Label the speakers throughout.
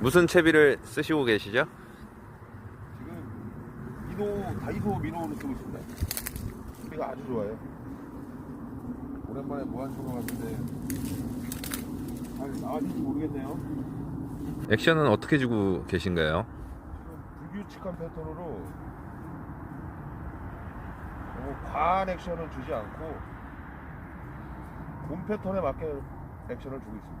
Speaker 1: 무슨 채비를 쓰시고 계시죠?
Speaker 2: 지금 미노 다이소 미노를 쓰고 있습니다. 소리가 아주 좋아요. 오랜만에 무한초가 왔는데 잘 나와질지 모르겠네요.
Speaker 1: 액션은 어떻게 주고 계신가요?
Speaker 2: 지금 불규칙한 패턴으로 너무 과한 액션을 주지 않고 본 패턴에 맞게 액션을 주고 있습니다.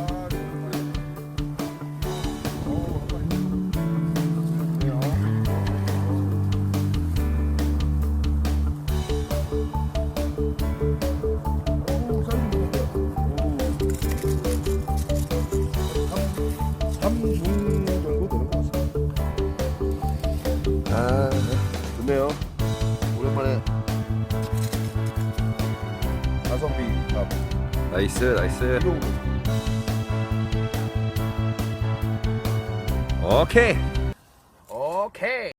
Speaker 2: 정도 되는 것 같습니다. 아, 좋네요. 오랜만에 가성비 밥
Speaker 1: 나이스, 나이스. 오케이!
Speaker 2: 오케이.